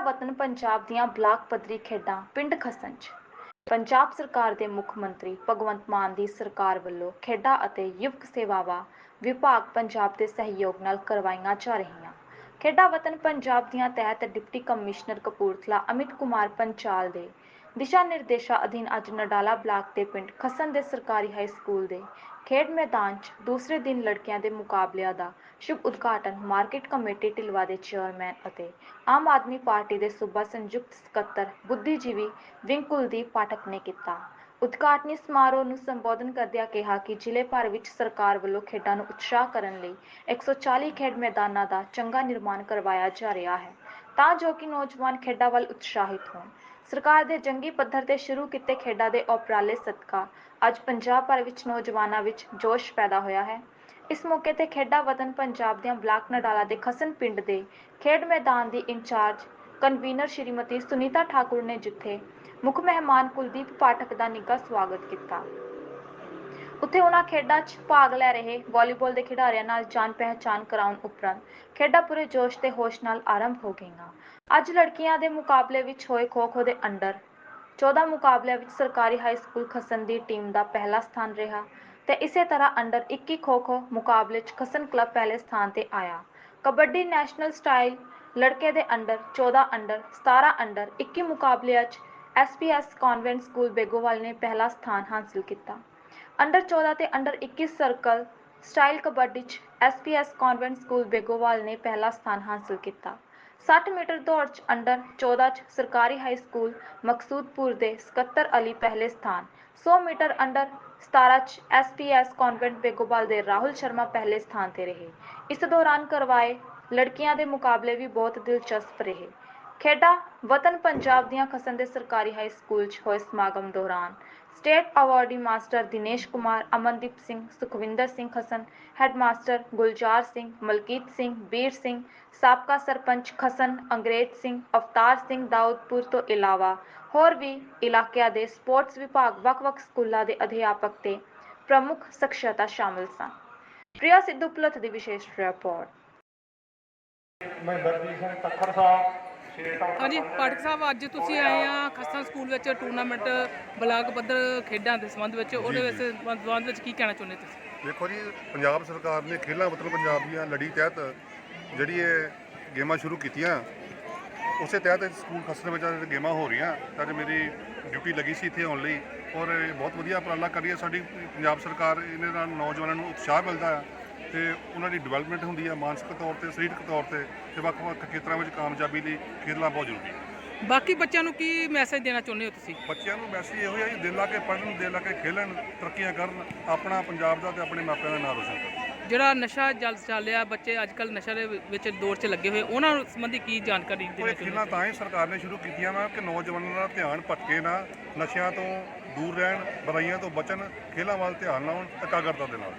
ਵਤਨ ਪੰਜਾਬ ਦੀਆਂ ਬਲਾਕ ਪੱਧਰੀ ਖੇਡਾਂ, ਪਿੰਡ ਖਸਨ 'ਚ। ਪੰਜਾਬ ਸਰਕਾਰ ਦੇ ਮੁੱਖ ਮੰਤਰੀ ਭਗਵੰਤ ਮਾਨ ਦੀ ਸਰਕਾਰ ਵੱਲੋਂ ਖੇਡਾਂ ਅਤੇ ਯੁਵਕ ਸੇਵਾਵਾਂ ਵਿਭਾਗ ਪੰਜਾਬ ਦੇ ਸਹਿਯੋਗ ਨਾਲ ਕਰਵਾਈਆਂ ਜਾ ਰਹੀਆਂ। ਖੇਡਾਂ ਵਤਨ ਪੰਜਾਬ ਦੀਆਂ ਤਹਿਤ ਡਿਪਟੀ ਕਮਿਸ਼ਨਰ ਕਪੂਰਥਲਾ ਅਮਿਤ ਕੁਮਾਰ ਪੰਚਾਲ ਦੇ ਦਿਸ਼ਾ ਨਿਰਦੇਸ਼ਾਂ ਅਧੀਨ ਅੱਜ ਨਡਾਲਾ ਬਲਾਕ ਦੇ ਪਿੰਡ ਖਸਨ ਦੇ ਸਰਕਾਰੀ ਹਾਈ ਸਕੂਲ ਦੇ ਖੇਡ ਮੈਦਾਨ 'ਚ ਦੂਸਰੇ ਦਿਨ ਲੜਕੀਆਂ ਦੇ ਮੁਕਾਬਲਿਆਂ ਦਾ ਸ਼ੁਭ ਉਦਘਾਟਨ ਮਾਰਕੀਟ ਕਮੇਟੀ ਢਿਲਵਾ ਦੇ ਚੇਅਰਮੈਨ ਅਤੇ ਆਮ ਆਦਮੀ ਪਾਰਟੀ ਦੇ ਸੂਬਾ ਸੰਯੁਕਤ ਸਕੱਤਰ ਬੁੱਧੀਜੀਵੀ ਵਿੰਗ ਕੁਲਦੀਪ ਪਾਠਕ ਨੇ ਕੀਤਾ। ਉਦਘਾਟਨੀ ਸਮਾਰੋਹ ਨੂੰ ਸੰਬੋਧਨ ਕਰਦਿਆਂ ਕਿਹਾ ਕਿ ਜ਼ਿਲ੍ਹੇ ਭਰ ਵਿੱਚ ਸਰਕਾਰ ਵੱਲੋਂ ਖੇਡਾਂ ਨੂੰ ਉਤਸ਼ਾਹ ਕਰਨ ਲਈ 140 ਖੇਡ ਮੈਦਾਨਾਂ ਦਾ ਚੰਗਾ ਨਿਰਮਾਣ ਕਰਵਾਇਆ ਜਾ ਰਿਹਾ ਹੈ, ਤਾਂ ਜੋ ਕਿ ਨੌਜਵਾਨ ਖੇਡਾਂ ਵੱਲ ਉਤਸ਼ਾਹਿਤ ਹੋਣ। ਸਰਕਾਰ ਦੇ ਜੰਗੀ ਪੱਧਰ ਤੇ ਸ਼ੁਰੂ ਕੀਤੇ ਖੇਡਾਂ ਦੇ ਉਪਰਾਲੇ ਸਦਕਾ ਅੱਜ ਪੰਜਾਬ ਭਰ ਵਿੱਚ ਨੌਜਵਾਨਾਂ ਵਿੱਚ ਜੋਸ਼ ਪੈਦਾ ਹੋਇਆ ਹੈ। ਇਸ ਮੌਕੇ ਤੇ ਖੇਡਾਂ ਵਤਨ ਪੰਜਾਬ ਦੀਆਂ ਬਲਾਕ ਨਡਾਲਾ ਦੇ ਖਸਨ ਪਿੰਡ ਦੇ ਖੇਡ ਮੈਦਾਨ ਦੀ in charge convener Shrimati Sunita Thakur ਨੇ ਜਿੱਥੇ ਮੁੱਖ ਮਹਿਮਾਨ ਕੁਲਦੀਪ ਪਾਠਕ ਦਾ ਨਿੱਘਾ ਸਵਾਗਤ ਕੀਤਾ। ਉੱਥੇ ਉਹਨਾਂ ਖੇਡਾਂ 'ਚ ਭਾਗ ਲੈ ਰਹੇ ਵਾਲੀਬਾਲ ਦੇ ਖਿਡਾਰੀਆਂ ਨਾਲ ਜਾਣ ਪਹਿਚਾਣ ਕਰਾਉਣ ਉਪਰੰਤ ਖੇਡਾਂ ਪੂਰੇ ਜੋਸ਼ ਤੇ ਹੋਸ਼ ਨਾਲ ਆਰੰਭ ਹੋ ਗਈਆਂ। ਅੱਜ ਲੜਕੀਆਂ ਦੇ ਮੁਕਾਬਲੇ ਵਿੱਚ ਹੋਏ ਖੋ-ਖੋ ਦੇ ਅੰਡਰ 14 ਮੁਕਾਬਲਿਆਂ ਵਿੱਚ ਸਰਕਾਰੀ ਹਾਈ ਸਕੂਲ ਖਸਨ ਦੀ ਟੀਮ ਦਾ ਪਹਿਲਾ ਸਥਾਨ ਰਿਹਾ ਤੇ ਇਸੇ ਤਰ੍ਹਾਂ ਅੰਡਰ 21 ਖੋ-ਖੋ ਮੁਕਾਬਲੇ 'ਚ ਖਸਨ ਕਲੱਬ ਪਹਿਲੇ ਸਥਾਨ ਤੇ ਆਇਆ। ਕਬੱਡੀ ਨੈਸ਼ਨਲ ਸਟਾਈਲ ਲੜਕੇ ਦੇ ਅੰਡਰ 14 ਅੰਡਰ 17 ਅੰਡਰ 21 ਮੁਕਾਬਲਿਆਂ 'ਚ ਐਸਪੀਐਸ ਕਨਵੈਂਟ ਸਕੂਲ ਬੇਗੋਵਾਲ ਨੇ ਪਹਿਲਾ ਸਥਾਨ ਹਾਸਲ ਕੀਤਾ। ਅੰਡਰ 14 ਤੇ ਅੰਡਰ 21 ਸਰਕਲ ਸਟਾਈਲ ਕਬੱਡੀ 'ਚ ਐਸਪੀਐਸ ਕਨਵੈਂਟ ਸਕੂਲ ਬੇਗੋਵਾਲ ਨੇ ਪਹਿਲਾ ਸਥਾਨ ਹਾਸਲ ਕੀਤਾ। 60 ਮੀਟਰ ਦੌੜ 'ਚ ਅੰਡਰ 14 'ਚ ਸਰਕਾਰੀ ਹਾਈ ਸਕੂਲ ਮਕਸੂਦਪੁਰ ਦੇ ਸਕੱਤਰ ਅਲੀ ਪਹਿਲੇ ਸਥਾਨ 100 ਮੀਟਰ ਅੰਡਰ 17 'ਚ ਐਸਪੀਐਸ ਕਨਵੈਂਟ ਬੇਗੋਵਾਲ ਦੇ ਰਾਹੁਲ ਸ਼ਰਮਾ ਪਹਿਲੇ ਸਥਾਨ ਤੇ ਰਹੇ। ਇਸ ਦੌਰਾਨ ਕਰਵਾਏ ਲੜਕੀਆਂ ਦੇ ਮੁਕਾਬਲੇ ਵੀ ਬਹੁਤ ਦਿਲਚਸਪ ਰਹੇ। ਖੇਡਾਂ ਵਤਨ ਪੰਜਾਬ ਦੀਆਂ ਖਸਨ ਦੇ ਸਰਕਾਰੀ ਹਾਈ ਸਕੂਲ 'ਚ ਹੋਏ ਸਮਾਗਮ ਦੌਰਾਨ state awardee master Dinesh Kumar, Amandeep Singh, Sukhwinder Singh Khasan, headmaster Gulzar Singh, Malkit Singh, Bir Singh, ਸਾਬਕਾ ਸਰਪੰਚ ਖਸਨ, ਅੰਗਰੇਜ਼ ਸਿੰਘ, ਅਵਤਾਰ ਸਿੰਘ ਦਾਊਦਪੁਰ ਤੋਂ ਇਲਾਵਾ ਹੋਰ ਵੀ ਇਲਾਕਿਆਂ ਦੇ ਸਪੋਰਟਸ ਵਿਭਾਗ, ਵੱਖ-ਵੱਖ ਸਕੂਲਾਂ ਦੇ ਅਧਿਆਪਕ ਤੇ ਪ੍ਰਮੁੱਖ ਸ਼ਖਸੀਅਤਾਂ ਸ਼ਾਮਲ ਸਨ। ਪ੍ਰਿਆ ਸਿੱਧੂ ਪਲਥ ਦੀ ਵਿਸ਼ੇਸ਼ ਰਿਪੋਰਟ। ਮਹਿੰਦਰਜੀਤ ਸਿੰਘ ਤੱਖਰ ਸਾਹਿਬ ਛੇ ਸਾਲ ਹਾਂਜੀ ਪਾਠਕ ਸਾਹਿਬ ਅੱਜ ਤੁਸੀਂ ਆਏ ਆ ਖਸਤਾ ਸਕੂਲ ਵਿੱਚ ਟੂਰਨਾਮੈਂਟ ਬਲਾਕ ਪੱਧਰ ਖੇਡਾਂ ਦੇ ਸੰਬੰਧ ਵਿੱਚ ਉਹਦੇ ਵਿੱਚ ਸੰਬੰਧ ਵਿੱਚ ਕੀ ਕਹਿਣਾ ਚਾਹੁੰਦੇ ਤੁਸੀਂ? ਦੇਖੋ ਜੀ ਪੰਜਾਬ ਸਰਕਾਰ ਨੇ ਖੇਲਾਂ ਵਤਨ ਪੰਜਾਬ ਦੀਆਂ ਲੜੀ ਤਹਿਤ ਜਿਹੜੀ ਇਹ ਗੇਮਾਂ ਸ਼ੁਰੂ ਕੀਤੀਆਂ ਉਸੇ ਤਹਿਤ ਸਕੂਲ ਖਸਰੇ ਵਿੱਚ ਗੇਮਾਂ ਹੋ ਰਹੀਆਂ। ਤਾਂ ਮੇਰੀ ਡਿਊਟੀ ਲੱਗੀ ਸੀ ਇੱਥੇ ਆਉਣ ਲਈ ਔਰ ਬਹੁਤ ਵਧੀਆ ਉਪਰਾਲਾ ਕਰ ਰਹੀ ਹੈ ਸਾਡੀ ਪੰਜਾਬ ਸਰਕਾਰ ਇਹਦੇ ਨਾਲ ਨੌਜਵਾਨਾਂ ਨੂੰ ਉਤਸ਼ਾਹ ਮਿਲਦਾ ਹੈ ਤੇ ਉਹਨਾਂ ਦੀ ਡਿਵੈਲਪਮੈਂਟ ਹੁੰਦੀ ਹੈ ਮਾਨਸਿਕ ਤੌਰ ਤੇ ਸਰੀਰਕ ਤੌਰ ਤੇ ਤੇ ਵੱਖ-ਵੱਖ ਖੇਤਰਾਂ ਵਿੱਚ ਕਾਮਯਾਬੀ ਲਈ ਖੇਡਣਾ ਬਹੁਤ ਜ਼ਰੂਰੀ ਹੈ ਬਾਕੀ ਬੱਚਿਆਂ ਨੂੰ ਕੀ ਮੈਸੇਜ ਦੇਣਾ ਚਾਹੁੰਦੇ ਹੋ ਤੁਸੀਂ? ਬੱਚਿਆਂ ਨੂੰ ਮੈਸੇਜ ਇਹੋ ਹੀ ਹੈ ਜੀ ਦਿਲ ਲਾ ਕੇ ਪੜ੍ਹਨ ਦਿਲ ਲਾ ਕੇ ਖੇਲਣ ਤਰੱਕੀਆਂ ਕਰਨ ਆਪਣਾ ਪੰਜਾਬ ਦਾ ਤੇ ਆਪਣੇ ਮਾਪਿਆਂ ਦਾ ਨਾਮ ਰੋਸ਼ਨ ਕਰਨ। ਜਿਹੜਾ ਨਸ਼ਾ ਜਲ ਚੱਲਿਆ ਬੱਚੇ ਅੱਜ ਕੱਲ ਨਸ਼ਾ ਦੇ ਵਿੱਚ ਦੌਰ 'ਚ ਲੱਗੇ ਹੋਏ ਉਹਨਾਂ ਨੂੰ ਸੰਬੰਧੀ ਕੀ ਜਾਣਕਾਰੀ ਦੇਣਾ ਇਹ ਚਾਹੁੰਦੇ ਖੇਲਾਂ ਤਾਂ ਹੀ ਸਰਕਾਰ ਨੇ ਸ਼ੁਰੂ ਕੀਤੀਆਂ ਵਾ ਕਿ ਨੌਜਵਾਨਾਂ ਦਾ ਧਿਆਨ ਭਟਕੇ ਨਾ ਨਸ਼ਿਆਂ ਤੋਂ ਦੂਰ ਰਹਿਣ ਬੁਰਾਈਆਂ ਤੋਂ ਬਚਣ ਖੇਲਾਂ ਵੱਲ ਧਿਆਨ ਲਾਉਣ ਇਕਾਗਰਤਾ ਦੇ ਨਾਲ।